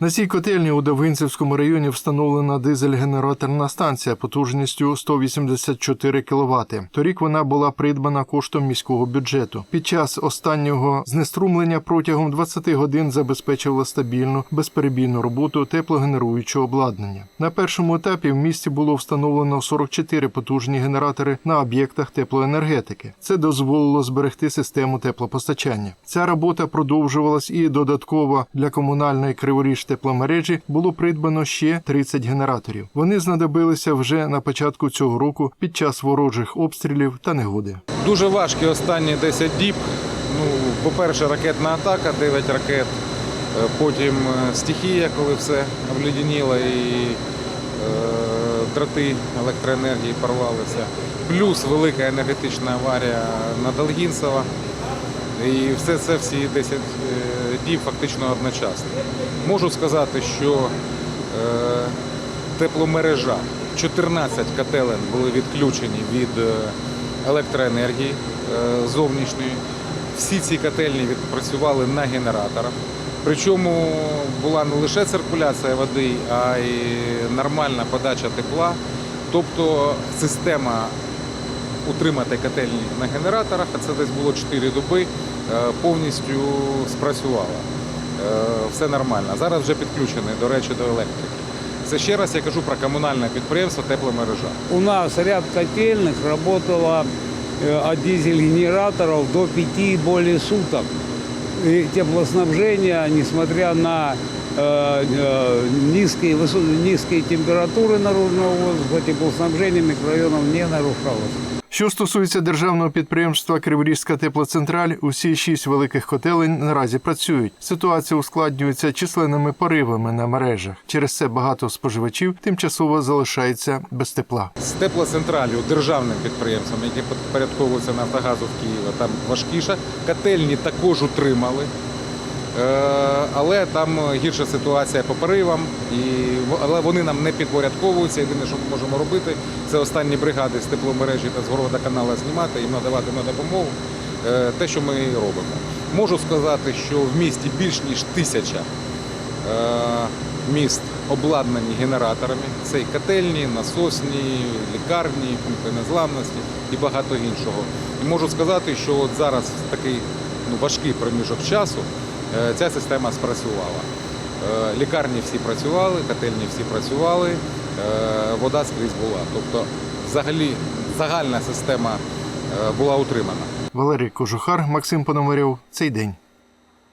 На цій котельні у Довгинцевському районі встановлена дизель-генераторна станція потужністю 184 кВт. Торік вона була придбана коштом міського бюджету. Під час останнього знеструмлення протягом 20 годин забезпечувала стабільну безперебійну роботу теплогенеруючого обладнання. На першому етапі в місті було встановлено 44 потужні генератори на об'єктах теплоенергетики. Це дозволило зберегти систему теплопостачання. Ця робота продовжувалась і додатково для комунальної криворіж тепломережі було придбано ще 30 генераторів. Вони знадобилися вже на початку цього року під час ворожих обстрілів та негоди. Дуже важкі останні 10 діб. Ну, по-перше, ракетна атака, 9 ракет, е, потім е, стихія, коли все обледеніло і е, дроти електроенергії порвалися. Плюс велика енергетична аварія на Долгінцево. І все це всі 10 е, фактично одночасно. Можу сказати, що е, тепломережа, 14 котелень були відключені від е, електроенергії е, зовнішньої. Всі ці котельні відпрацювали на генераторах. Причому була не лише циркуляція води, а й нормальна подача тепла. Тобто система утримати котельні на генераторах, а це десь було 4 доби, е, повністю спрацювала. Е, Все нормально. Зараз вже підключений, до речі, до електрики. Це ще раз я кажу про комунальне підприємство тепломережа. У нас ряд котельных работало э, от дизель-генераторов до 5 и более суток. И теплоснабжение, несмотря на э, э, низкие, высо- низкие температуры наружного воздуха, теплоснабжение микрорайонов не нарушалось. Що стосується державного підприємства Криворізька теплоцентраль, усі шість великих котелень наразі працюють. Ситуація ускладнюється численними поривами на мережах. Через це багато споживачів тимчасово залишається без тепла. З теплоцентралю, державним підприємством, яке підпорядковується Нафтогазу в Києві, там важкіше. Котельні також утримали. Е, Але там гірша ситуація по поривам, і, але вони нам не підпорядковуються. Єдине, що ми можемо робити, це останні бригади з тепломережі та з городоканала знімати, їм надавати на допомогу. Е, Те, що ми робимо. Можу сказати, що в місті більш ніж тисяча е, міст обладнані генераторами. Це і котельні, насосні, лікарні, пункти незламності і багато іншого. І можу сказати, що от зараз такий ну, важкий проміжок часу е, ця система спрацювала. Е, Лікарні всі працювали, котельні всі працювали, е, вода скрізь була. Тобто, взагалі, загальна система е, була утримана. Валерій Кожухар, Максим Пономарьов. Цей день.